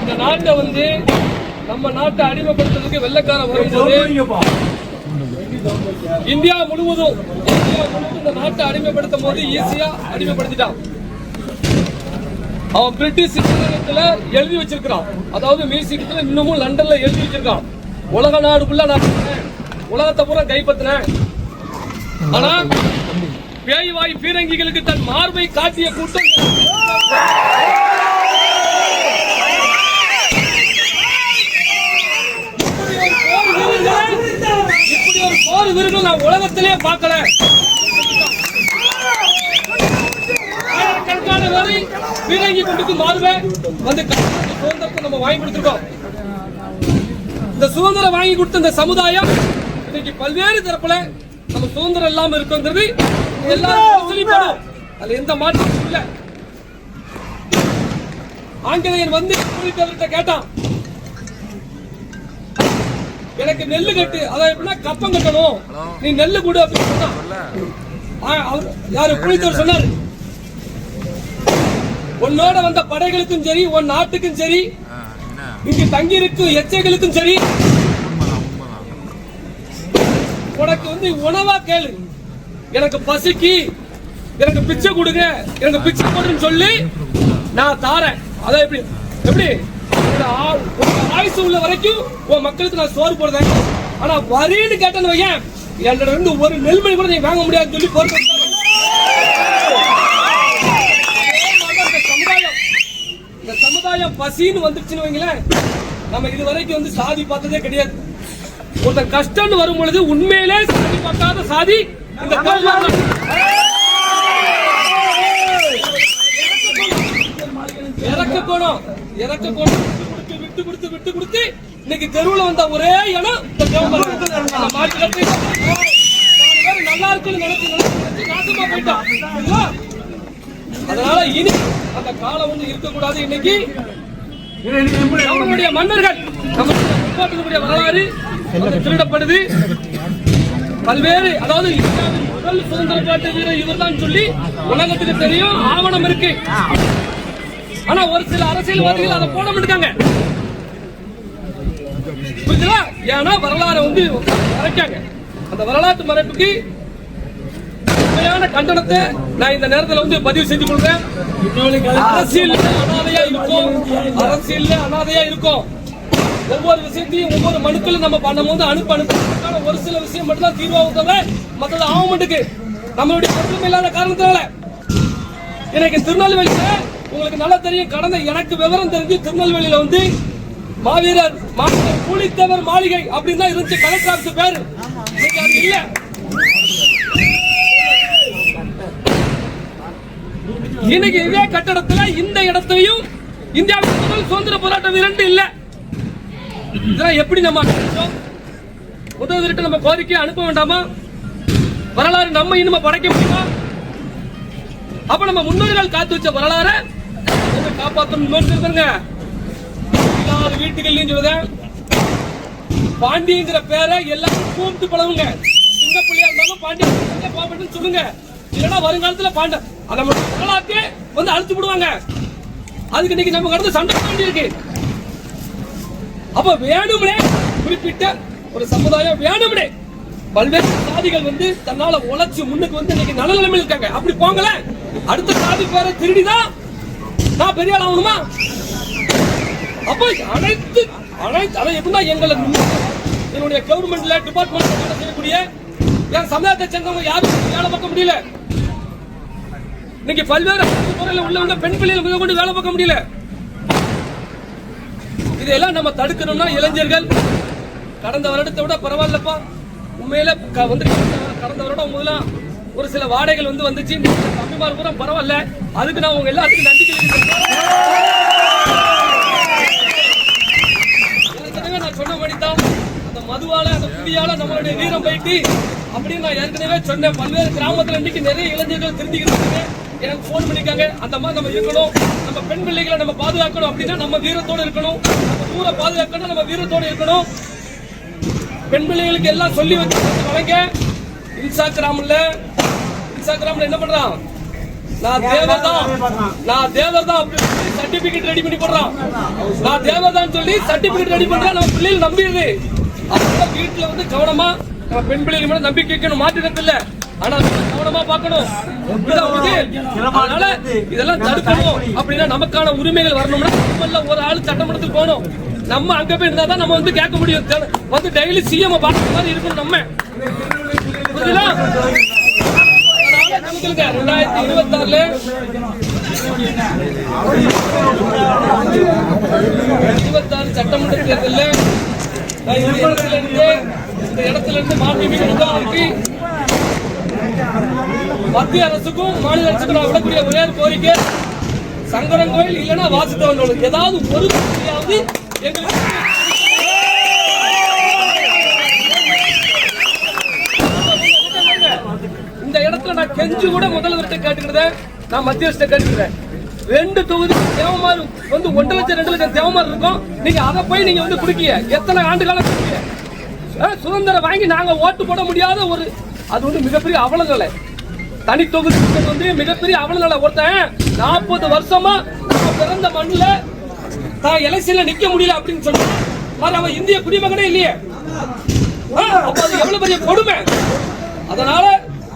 இந்த நாட்டை வந்து நம்ம நாட்டை அடிமைப்படுத்துறதுக்கு வெள்ளக்கார வரும்போது இந்தியா முழுவதும் இந்தியா முழுவதும் இந்த நாட்டை அடிமைப்படுத்தும் போது ஈஸியா அடிமைப்படுத்திட்டான். அவன் பிரிட்டிஷ் சிற்றிலக்கியத்துல எழுதி வச்சிருக்கான் அதாவது மியூசியத்துல இன்னமும் லண்டன்ல எழுதி வச்சிருக்கான். உலக நாடுக்குள்ள நான் உலகத்தை பூரா கைப்பற்றினேன் ஆனா பேய் வாய் பீரங்கிகளுக்கு தன் மார்பை காட்டிய கூட்டம் ஒரு போர் நான் உலகத்திலே பார்க்கல. ஆயிரக்கணக்கான பேரை பீரங்கி கொண்டு மாறுவே வந்து சுதந்திரத்தை நம்ம வாங்கி கொடுத்துருக்கோம். இந்த சுதந்திரம் வாங்கி கொடுத்த இந்த சமுதாயம் இன்னைக்கு பல்வேறு தரப்புல நம்ம சுதந்திரம் இல்லாம இருக்கோங்கிறது எல்லாரும் அதுல எந்த மாற்றமும் இல்லை. ஆங்கிலேயன் வந்து கேட்டான் எனக்கு நெல்லு கட்டு. அதாவது எப்படின்னா கப்பம் கட்டணும். நீ நெல்லு கொடு அப்படின்னு சொன்னான் அவர் யாரு? புலித்தேவர் சொன்னாரு. உன்னோட வந்த படைகளுக்கும் சரி உன் நாட்டுக்கும் சரி இங்கு தங்கி இருக்கும் எச்சைகளுக்கும் சரி. உனக்கு வந்து உணவா கேளு. எனக்கு பசிக்கு. எனக்கு பிச்சை கொடுங்க. எனக்கு பிச்சை போடுன்னு சொல்லி நான் தாரேன். அதான் எப்படி? எப்படி? ஆயுசு உள்ள வரைக்கும் உன் மக்களுக்கு நான் சோறு போடுறேன். ஆனா வரின்னு கேட்டேன்னு வையேன். என்கிட்ட இருந்து ஒரு நெல்மணி கூட நீ வாங்க முடியாதுன்னு சொல்லி பொறுப்பு இந்த சமுதாயம் இந்த சமுதாயம் பசின்னு வந்துருச்சுன்னு வைங்களேன். நம்ம இது வரைக்கும் வந்து சாதி பார்த்ததே கிடையாது. ஒருத்தன் கஷ்டம்னு வரும் பொழுது உண்மையிலே சாதி பார்க்காத சாதி இந்த இறக்க கோணம் இறக்க கோணம் விட்டு கொடுத்து விட்டு கொடுத்து இன்னைக்கு தெருவுல வந்த ஒரே இடம் இந்த தேவமரம். கட்டு. நல்லா இருக்குன்னு நினைச்சு நினைச்சு நாசமா போயிட்டான்? அதனால இனி அந்த காலம் வந்து இருக்கக்கூடாது இன்னைக்கு. நம்மளுடைய மன்னர்கள் நம்மளுடைய வரலாறு திருடப்படுது. பல்வேறு அதாவது முதல் சுதந்திர போராட்ட வீரர் இவர்தான் சொல்லி உலகத்துக்கு தெரியும். ஆவணம் இருக்கு. ஆனா ஒரு சில அரசியல்வாதிகள் அதை போட மாட்டாங்க புரியுதா ஏன்னா வரலாறை வந்து மறைக்காங்க. அந்த வரலாற்று மறைப்புக்கு உண்மையான கண்டனத்தை நான் இந்த நேரத்தில் வந்து பதிவு செஞ்சு கொள்றேன். அரசியல் அனாதையா இருக்கும். அரசியல் அனாதையா இருக்கும். ஒவ்வொரு விஷயத்தையும் ஒவ்வொரு மனுக்களும் நம்ம பண்ணும்போது அனுப்ப அனுப்ப. ஒரு சில விஷயம் மட்டும் தான் தீர்வாகும் தவிர மற்றது ஆக நம்மளுடைய பொருளும் இல்லாத காரணத்தினால. எனக்கு திருநெல்வேலியில உங்களுக்கு நல்லா தெரியும். கடந்த எனக்கு விவரம் தெரிஞ்சு திருநெல்வேலியில வந்து மாவீரர் மாவீரர் புலித்தேவர் மாளிகை அப்படின்னு தான் இருந்துச்சு. கலெக்டர் ஆஃபீஸ் பேரு. இன்னைக்கு அது இல்ல. இன்னைக்கு இதே கட்டடத்துல இந்த இடத்தையும் இந்தியாவின் முதல் சுதந்திர போராட்டம் இரண்டு இல்ல. இதெல்லாம் எப்படி நம்ம அனுப்பிச்சோம்? உதவிட்டு நம்ம கோரிக்கை அனுப்ப வேண்டாமா? வரலாறு நம்ம இன்னும் படைக்க முடியுமா? அப்ப நம்ம முன்னோர்கள் காத்து வச்ச வரலாறு காப்பாற்றணும் இன்னொரு வீட்டுகள்லயும் சொல்லுதேன் பாண்டிங்கிற பேரை எல்லாரும் கூப்பிட்டு பழகுங்க. சிங்க பிள்ளையா இருந்தாலும் பாண்டியன் பாப்பட்டுன்னு சொல்லுங்க. இல்லைன்னா வருங்காலத்துல பாண்ட அதை மட்டும் வரலாற்றே வந்து அழுத்து விடுவாங்க. அதுக்கு இன்னைக்கு நம்ம கடந்து சண்டை போட வேண்டியிருக்கு. அப்ப வேணும்னே குறிப்பிட்ட ஒரு சமுதாயம் வேணும்னே பல்வேறு சாதிகள் வந்து தன்னால உழைச்சு முன்னுக்கு வந்து இன்னைக்கு நல்ல நிலைமையில் இருக்காங்க. அப்படி போங்களேன். அடுத்த சாதி பேரை திருடிதான் நான் பெரிய ஆள் ஆகணுமா? அப்ப அனைத்து அனைத்து அதை எப்படின்னா எங்களை என்னுடைய கவர்மெண்ட்ல டிபார்ட்மெண்ட் வேலை செய்யக்கூடிய என் சமுதாயத்தை சேர்ந்தவங்க யாரும் வேலை பார்க்க முடியல. இன்னைக்கு பல்வேறு முறையில் துறையில உள்ளவங்க பெண் பிள்ளைகள் கொண்டு வேலை பார்க்க முடியல. இதையெல்லாம் நம்ம தடுக்கணும்னா இளைஞர்கள் கடந்த வருடத்தை விட பரவாயில்லப்பா. உண்மையில க- வந்து கடந்த- வருடம் முதலாம் ஒரு சில வாடகைகள் வந்து வந்துச்சு. இந்த தம்பிமார் பூரா பரவாயில்ல. அதுக்கு நான் உங்க எல்லாத்துக்கும் நன்றி தெரிவிக்கிறேன். சொன்னபடி தான் அந்த மதுவால அந்த குடியால நம்மளுடைய வீரம் போயிட்டு அப்படின்னு நான் ஏற்கனவே சொன்னேன். பல்வேறு கிராமத்துல இன்னைக்கு நிறைய இளைஞர்கள் திருந்திக்கிறாங்க. எனக்கு போன் பண்ணிருக்காங்க அந்த மாதிரி நம்ம இருக்கணும். நம்ம பெண் பிள்ளைகளை நம்ம பாதுகாக்கணும் அப்படின்னா நம்ம வீரத்தோட இருக்கணும். நம்ம ஊரை பாதுகாக்கணும் நம்ம வீரத்தோட இருக்கணும். பெண் பிள்ளைகளுக்கு எல்லாம் சொல்லி வச்சு வழங்க இன்ஸ்டாகிராம்ல இன்ஸ்டாகிராம்ல என்ன பண்றான்? நான் தேவதான் நான் தேவதான் சர்டிபிகேட் ரெடி பண்ணி போடுறான். நான் தேவதான் சொல்லி சர்டிபிகேட் ரெடி பண்றேன் நம்ம பிள்ளைகள் நம்பிடுது. வீட்டுல வந்து கவனமா நம்ம பெண் பிள்ளைகள் மேல நம்பிக்கை வைக்கணும் மாற்றினது இல்ல ஆனா கவனமா பார்க்கணும்? அதனால இதெல்லாம் தடுக்கணும். அப்படின்னா நமக்கான உரிமைகள் வரணும்னா நம்மள ஒரு ஆள் சட்டமன்றத்துக்கு போகணும். நம்ம அங்க போய் இருந்தா தான் நம்ம வந்து கேட்க முடியும். வந்து டெய்லி சிஎம் பார்க்குற மாதிரி இருக்கணும் நம்ம. புரியுதா? அதனால ரெண்டாயிரத்தி இருபத்தி ஆறுல இருபத்தாறு சட்டமன்ற தேர்தலில் இந்த இடத்துல இருந்து இந்த இடத்துல இருந்து மாண்புமிகு முதல்வருக்கு மத்திய அரசுக்கும் மாநில அரசுக்கும் நான் விடக்கூடிய ஒரே கோரிக்கை சங்கரன் கோயில் இல்லைன்னா வாசித்தவன் ஏதாவது ஒரு கோரிக்கையாவது எங்களுக்கு நான் கெஞ்சு கூட முதல்வர்கிட்ட கேட்டுக்கிறேன் நான் மத்திய அரசு கேட்டுக்கிறேன் ரெண்டு தொகுதி தேவமாறு வந்து ஒன்றரை லட்சம் ரெண்டு லட்சம் தேவமாறு இருக்கும். நீங்க அதை போய் நீங்க வந்து குடுக்கீங்க. எத்தனை ஆண்டு காலம் சுதந்திரம் வாங்கி நாங்க ஓட்டு போட முடியாத ஒரு அது வந்து மிகப்பெரிய அவலங்களை தனி தொகுதி வந்து மிகப்பெரிய அவலங்களை ஒருத்தன் நாற்பது வருஷமா பிறந்த மண்ணுல தான் எலெக்ஷன்ல நிக்க முடியல அப்படின்னு சொல்லி அவன் இந்திய குடிமகனே இல்லையே. அப்ப அது எவ்வளவு பெரிய கொடுமை. அதனால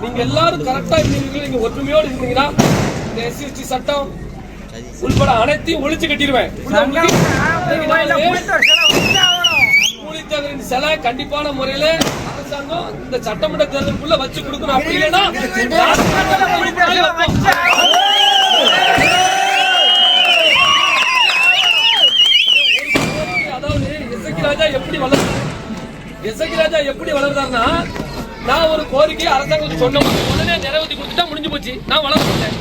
நீங்க எல்லாரும் கரெக்டா இருந்தீங்க நீங்க ஒற்றுமையோடு இருந்தீங்கன்னா இந்த எஸ்சிஎஸ்டி சட்டம் உள்பட அனைத்தையும் ஒழிச்சு கட்டிடுவேன். கூலித்தவரின் சிலை கண்டிப்பான முறையில அரசாங்கம் இந்த சட்டமன்ற தேர்தலுக்குள்ள வச்சு கொடுக்கணும். அப்படி இல்லைன்னா எசக்கி ராஜா எப்படி வளர்ந்தார்? எசக்கி ராஜா எப்படி வளர்ந்தார்னா நான் ஒரு கோரிக்கை அரசாங்கத்துக்கு சொன்ன உடனே நிறைவேற்றி கொடுத்துட்டா முடிஞ்சு போச்சு. நான் வளர்ந்துட்டேன்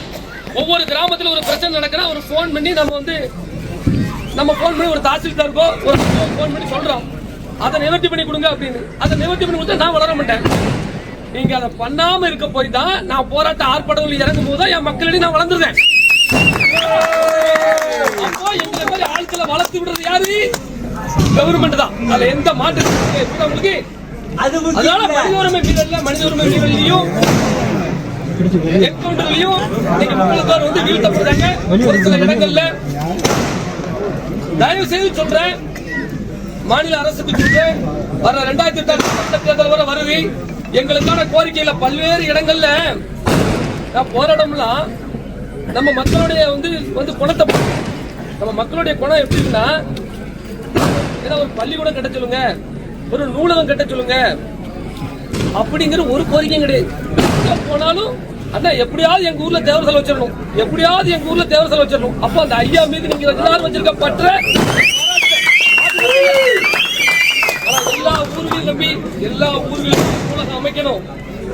ஒவ்வொரு கிராமத்தில் ஒரு பிரச்சனை நடக்குன்னா ஒரு ஃபோன் பண்ணி நம்ம வந்து நம்ம ஃபோன் பண்ணி ஒரு தாசில்தாருக்கோ ஒரு ஃபோன் பண்ணி சொல்கிறோம் அதை நிவர்த்தி பண்ணி கொடுங்க அப்படின்னு. அதை நிவர்த்தி பண்ணி கொடுத்தா நான் வளர மாட்டேன். நீங்க அதை பண்ணாம இருக்க போய் தான் நான் போராட்ட ஆர்ப்பாட்டங்கள் இறங்கும் போது என் மக்களிடையே நான் வளர்ந்துருந்தேன் அப்போ எங்களை மாதிரி ஆட்களை வளர்த்து விடுறது யாரு? கவர்மெண்ட் தான். அதுல எந்த மாற்றம் உங்களுக்கு அது அதனால மனித உரிமை மீறல்ல மனித உரிமை மீறலையும் என்கவுண்டர்லயும் இன்னைக்கு மக்களுக்கார் வந்து வீழ்த்தப்படுறாங்க. ஒரு சில இடங்கள்ல தயவு செய்து சொல்றேன். மாநில அரசுக்கு சொல்றேன். வர ரெண்டாயிரத்தி எட்டாம் தேர்தல் வர வருது. எங்களுக்கான கோரிக்கையில பல்வேறு இடங்கள்ல நான் போராடம்லாம் நம்ம மக்களுடைய வந்து வந்து குணத்தை. நம்ம மக்களுடைய குணம் எப்படின்னா ஏன்னா ஒரு பள்ளிக்கூடம் கட்ட சொல்லுங்க. ஒரு நூலகம் கட்ட சொல்லுங்க. அப்படிங்கிற ஒரு கோரிக்கையும் கிடையாது. போனாலும் அண்ணா எப்படியாவது எங்க ஊர்ல தேவர் சிலை வச்சிடணும். எப்படியாவது எங்க ஊர்ல தேவர் சிலை வச்சிடணும். அப்ப அந்த ஐயா மீது நீங்க எல்லாரும் வச்சிருக்க பற்ற எல்லா ஊர்களையும் நம்பி எல்லா ஊர்களையும் நூலகம் அமைக்கணும்.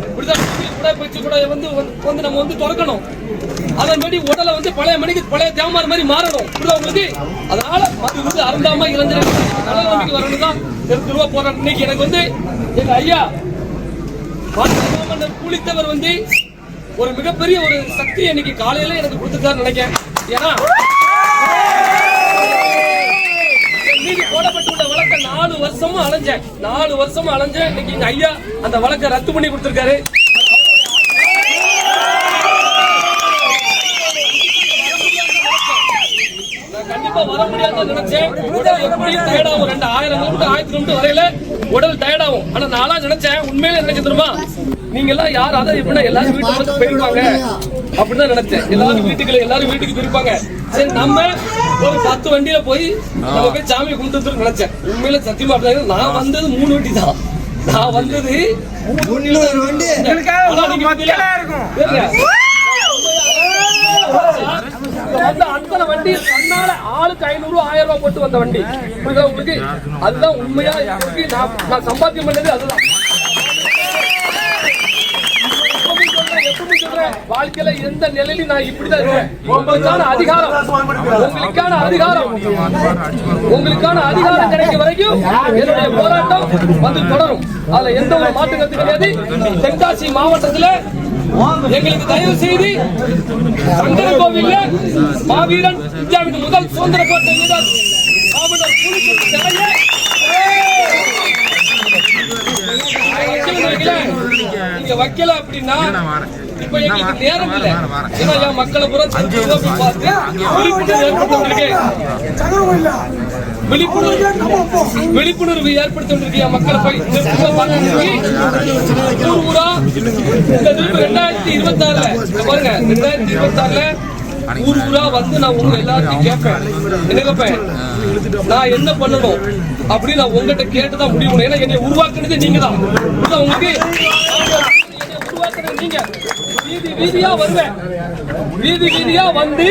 இப்படிதான் கூட கூட வந்து வந்து நம்ம வந்து திறக்கணும் அதன்படி உடலை வந்து பழைய மணிக்கு பழைய தேமார் மாதிரி மாறணும். இப்படிதான் உங்களுக்கு அதனால அது வந்து அருந்தாம இளைஞர்கள் நல்ல நம்பிக்கை வரணும் தான் தெரு தெருவா போராட்டம் இன்னைக்கு எனக்கு வந்து எங்க ஐயா மன்னர் கூலித்தவர் வந்து ஒரு மிகப்பெரிய ஒரு சக்தி இன்னைக்கு காலையில எனக்கு கொடுத்துருக்காரு நினைக்கிறேன். ஏன்னா என் போடப்பட்டுள்ள வழக்க நாலு வருஷமும் அலைஞ்சேன். நாலு வருஷமும் அலைஞ்சேன். இன்னைக்கு எங்க ஐயா அந்த வழக்கை ரத்து பண்ணி கொடுத்துருக்காரு. கண்டிப்பா வர முடியாதுன்னு நினைச்சேன். உடல் எப்படியும் டயர்டாகும் ரெண்டு ஆயிரம் கிலோமீட்டர் ஆயிரத்தி கிலோமீட்டர் வரையில உடல் டயர்டாகும் ஆனா நானா நினைச்சேன் உண்மையில நினைச்சேன் தெரியுமா? நீங்க எல்லாம் யார்? அதான் எப்படின்னா எல்லாரும் வீட்டுக்கு வந்து போயிருப்பாங்க. அப்படிதான் நினைச்சேன். எல்லாரும் வீட்டுக்குள்ள எல்லாரும் வீட்டுக்கு போயிருப்பாங்க. சரி நம்ம ஒரு பத்து வண்டியில போய் நம்ம போய் சாமி கும்பிட்டு நினைச்சேன். உண்மையில சத்தியமா அப்படிதான் நான் வந்தது மூணு வண்டி தான். நான் வந்தது வண்டி. இருக்கும். வந்த அத்தனை வண்டி தன்னால ஆளுக்கு ஐநூறு ஆயிரம் ரூபாய் போட்டு வந்த வண்டி. புரியுதா உங்களுக்கு? அதுதான் உண்மையா எனக்கு நான் நான் சம்பாத்தியம் பண்ணது அதுதான். வாழ்க்கையில எந்த நிலையிலும் நான் இப்படிதான் இருக்கேன். உங்களுக்கான அதிகாரம். உங்களுக்கான அதிகாரம். உங்களுக்கான அதிகாரம் கிடைக்கும் வரைக்கும் என்னுடைய போராட்டம் வந்து தொடரும். அதுல எந்த ஒரு மாற்று கருத்து கிடையாது. தென்காசி மாவட்டத்துல எங்களுக்கு தயவு செய்து சங்கர கோவில்ல மாவீரன் இந்தியாவின் முதல் சுதந்திர கோட்டை வீரர் நீங்க வைக்கல அப்படின்னா இப்ப எங்களுக்கு நேரம் இல்ல. ஏன்னா என் மக்களை பூரா திருப்பூர்ல பார்த்து விழிப்புணர்வு விழிப்புணர்வு ஏற்படுத்திருக்கேன் என் மக்களை போய் திருப்பூர்ல பார்த்து இந்த ரெண்டாயிரத்தி இருபத்தி ஆறுல பாருங்க ரெண்டாயிரத்தி இருபத்தி ஆறுல ஊர் ஊரா வந்து நான் உங்க எல்லாத்தையும் கேட்பேன். என்ன கேட்பேன்? நான் என்ன பண்ணணும்? அப்படின்னு நான் உங்ககிட்ட கேட்டுதான் முடிவு பண்ணணும். ஏன்னா என்னை உருவாக்குனது நீங்க தான் உங்களுக்கு என்னை உருவாக்குனது நீங்க. வீதி வீதியா வருவேன். வீதி வீதியா வந்து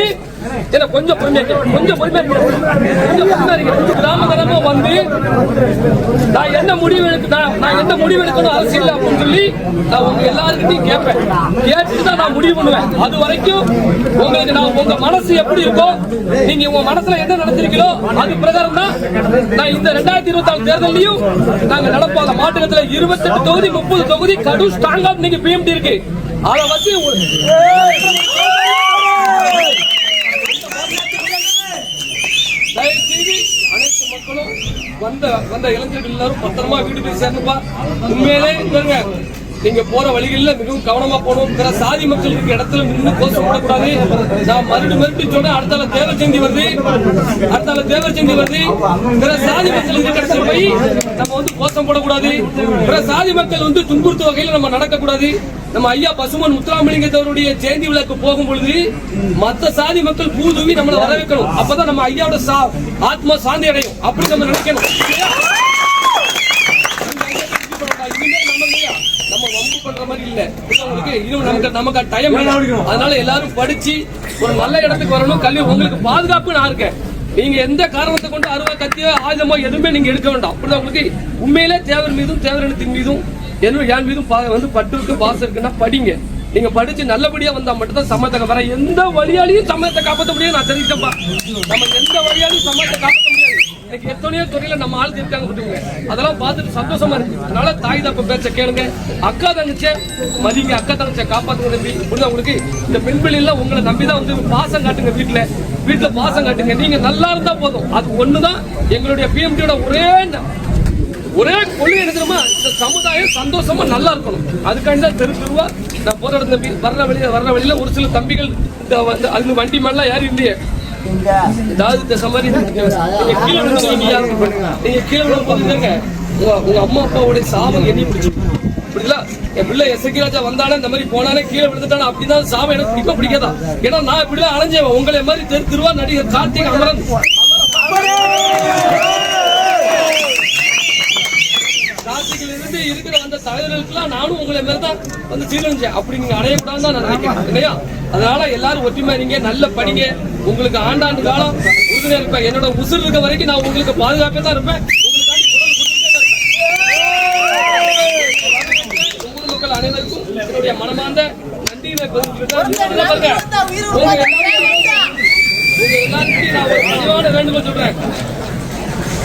என்ன கொஞ்சம் பொறுமையா கொஞ்சம் பொறுமையா கொஞ்சம் பொறுமையா இருக்கு கிராம கிராமமா வந்து நான் என்ன முடிவு எடுக்க நான் நான் என்ன முடிவு எடுக்கணும் அரசியல் அப்படின்னு சொல்லி நான் உங்க எல்லாருக்கிட்டையும் கேட்பேன். கேட்டு தான் நான் முடிவு பண்ணுவேன். அது வரைக்கும் உங்களுக்கு நான் உங்க மனசு எப்படி இருக்கோ நீங்க உங்க மனசுல என்ன நினைச்சிருக்கீங்களோ அது பிரகாரம் தான் நான் இந்த ரெண்டாயிரத்தி இருபத்தி ஆறு தேர்தலையும் நாங்க நடப்போம் அந்த மாநிலத்துல இருபத்தெட்டு தொகுதி முப்பது தொகுதி கடும் ஸ்ட்ராங்கா நீங்க பிஎம்டி இருக்கு. அதை வச்சு ஒரு- தயவு செய்து அனைத்து மக்களும் வந்த வந்த இளைஞர்கள் எல்லாரும் பத்திரமா வீடு போய் சேர்ந்துப்பா உண்மையிலே இருங்க நீங்க போற வழிகளில் மிகவும் கவனமா போகணும். பிற சாதி மக்கள் இருக்க இடத்துல நின்று கோஷம் போடக்கூடாது. நான் மறுபடி மறுபடி சொன்னேன் அடுத்தால தேவர் சந்தி வருது. அடுத்தால தேவர் செந்தி வருது. பிற சாதி மக்கள் இருக்க இடத்துல போய் நம்ம வந்து கோஷம் போடக்கூடாது. பிற சாதி மக்கள் வந்து துன்புறுத்த வகையில் நம்ம நடக்கக்கூடாது. நம்ம ஐயா பசுமன் முத்துராமலிங்கத்தவருடைய ஜெயந்தி விழாக்கு போகும் பொழுது மத்த சாதி மக்கள் பூ தூவி நம்மளை வரவேற்கணும். அப்பதான் நம்ம ஐயாவோட சா ஆத்மா சாந்தி அடையும் அப்படி நம்ம நினைக்கணும் இனிமே நம்ம இல்லையா? நம்ம வம்பு பண்ற மாதிரி உங்களுக்கு இன்னும் நமக்கு நமக்கு டைம் அதனால எல்லாரும் படிச்சு ஒரு நல்ல இடத்துக்கு வரணும். கல்வி உங்களுக்கு பாதுகாப்பு நான் இருக்கேன். நீங்க எந்த காரணத்தை கொண்டு அருவா கத்தியோ ஆயுதமோ எதுவுமே நீங்க எடுக்க வேண்டாம். அப்படிதான் உங்களுக்கு உண்மையிலே தேவர் மீதும் தேவரனத்தின் மீதும் என்ன என் மீதும் பா- வந்து பட்டு இருக்கு பாசம் இருக்குன்னா படிங்க. நீங்க படிச்சு நல்லபடியா வந்தா மட்டும் தான் சமயத்தை வர எந்த வழியாலையும் சமயத்தை காப்பாற்ற முடியும். நான் தெரிவிச்சப்பா நம்ம எந்த வழியாலையும் சமயத்தை காப்பாற்ற இன்னைக்கு எத்தனையோ துறையில நம்ம ஆள் இருக்காங்க விட்டுங்க அதெல்லாம் பார்த்துட்டு சந்தோஷமா இருக்கு. அதனால தாய் தப்ப பேச்ச கேளுங்க. அக்கா தங்கச்ச மதிங்க அக்கா தங்கச்ச காப்பாத்துங்க தம்பி புரியுதா உங்களுக்கு? இந்த பெண்பிள்ளைல உங்களை நம்பி தான் வந்து பாசம் காட்டுங்க வீட்டுல. வீட்டுல பாசம் காட்டுங்க. நீங்க நல்லா இருந்தா போதும். அது ஒண்ணுதான். எங்களுடைய பிஎம்டியோட ஒரே ஒரே கொள்கை எடுக்கிறோமா இந்த சமுதாயம் சந்தோஷமா நல்லா இருக்கணும். அதுக்காண்டி தான் தெரு தெருவா நான் போராட வர்ற வழியில வர்ற வழியில ஒரு சில தம்பிகள் இந்த வந்து அது வண்டி மேலாம் யாரும் இல்லையே. அதாவது இந்த சமாதி நீங்க கீழே நீங்க கீழே விழுந்து போதுங்க உங்க உங்க அம்மா அப்பாவுடைய சாபம் எண்ணி பிடிச்சு புரியுதுல என் பிள்ளை எசக்கி ராஜா வந்தானே இந்த மாதிரி போனானே கீழே விழுந்துட்டானே அப்படிதான் சாபம் எனக்கு பிடிக்க பிடிக்காதா? ஏன்னா நான் இப்படிலாம் அலைஞ்சேன். உங்களை மாதிரி தெரு திருவா நடிகர் கார்த்திக் அமரன். கார்த்திகில இருந்து இருக்கிற அந்த தலைவர்களுக்கெல்லாம் நானும் உங்களை மாதிரி தான் வந்து சீரழிஞ்சேன் அப்படி நீங்க அடையக்கூடாதுன்னு தான் நான் நினைக்கிறேன். இல்லையா? அதனால எல்லாரும் ஒற்றுமை இருங்க நல்ல படிங்க. உங்களுக்கு ஆண்டாண்டு காலம் உறுதுணையா இருப்பேன் என்னோட உசுர் இருக்க வரைக்கும் நான் உங்களுக்கு பாதுகாப்பே தான் இருப்பேன். ஊர் மக்கள் அனைவருக்கும் என்னுடைய மனமார்ந்த. உங்க எல்லாருக்கும் நான் ஒரு பணிவான வேண்டுகோள் சொல்றேன்.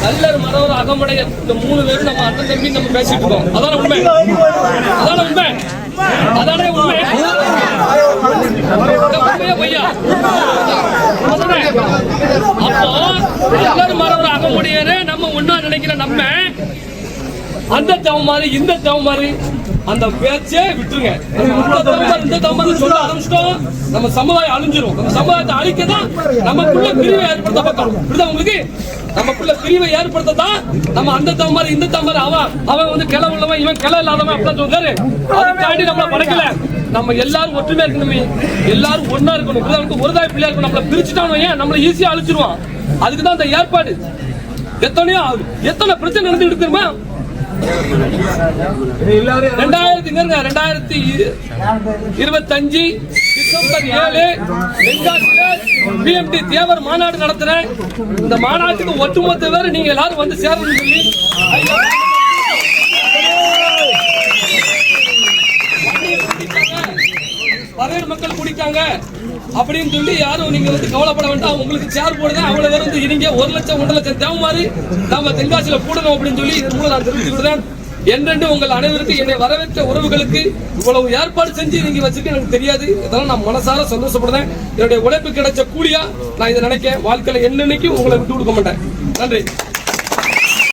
நல்லர் மனவர் அகமுடைய இந்த மூணு பேரும் நம்ம அண்ணன் தம்பி நம்ம பேசிட்டு இருக்கோம். அதான உண்மை? அதான உண்மை? அதானே உண்மை இந்த உண்மையா பொய்யா அதானே? நல்லர் மனவர் அகமுடையனே நம்ம ஒன்னா நினைக்கிற நம்ம அந்த தவமாறு இந்த தவமாறு அந்த பேச்சே விட்டுருங்க. இந்த தவமாறு சொல்ல ஆரம்பிச்சிட்டோம். நம்ம சமுதாயம் அழிஞ்சிரும். நம்ம சமுதாயத்தை அழிக்க தான் நமக்குள்ள பிரிவை ஏற்படுத்த பக்கம் புரியுதா உங்களுக்கு? நமக்குள்ள பிரிவை ஏற்படுத்த தான் நம்ம அந்த தவமாறு இந்த தவமாறு அவன் அவன் வந்து கிளை உள்ளவன் இவன் கிளை இல்லாதவன் அப்படிலாம் சொல்றாரு. அதுக்காண்டி நம்மள படைக்கல. நம்ம எல்லாரும் ஒற்றுமையா இருக்கணுமே. எல்லாரும் ஒன்னா இருக்கணும். புரியுதா உங்களுக்கு ஒரு தாய் பிள்ளையா இருக்கணும். நம்மள பிரிச்சுட்டானோ ஏன்? நம்மள ஈஸியா அழிச்சிருவான். அதுக்கு தான் அந்த ஏற்பாடு. எத்தனையோ எத்தனை பிரச்சனை நடந்து தெரியுமா? ரெண்டாயிரத்தி ரெண்டாயிரத்தி இருபத்தஞ்சு டிசம்பர் ஏழு பிஎம்டி தேவர் மாநாடு நடத்துறேன். இந்த மாநாட்டுக்கு ஒட்டுமொத்த பேர் நீங்க எல்லாரும் வந்து சேரணும்னு சொல்லி ஐயா, பறையர் மக்கள் அப்படின்னு சொல்லி யாரும் நீங்க வந்து கவலைப்பட வேண்டாம். உங்களுக்கு சேர் போடுங்க. அவ்வளவு பேர் வந்து இருங்க ஒரு லட்சம் ஒன்றரை லட்சம் தேவை மாதிரி நம்ம தென்காசியில கூடணும் அப்படின்னு சொல்லி இதன் மூலம் நான் தெரிவித்துக் கொள்கிறேன் என்றென்று உங்கள் அனைவருக்கும் என்னை வரவேற்ற உறவுகளுக்கு இவ்வளவு ஏற்பாடு செஞ்சு நீங்க வச்சுக்க எனக்கு தெரியாது. இதெல்லாம் நான் மனசார சந்தோஷப்படுறேன். என்னுடைய உழைப்பு கிடைச்ச கூலியா நான் இதை நினைக்க வாழ்க்கையில என்னன்னைக்கும் உங்களை விட்டு கொடுக்க மாட்டேன். நன்றி.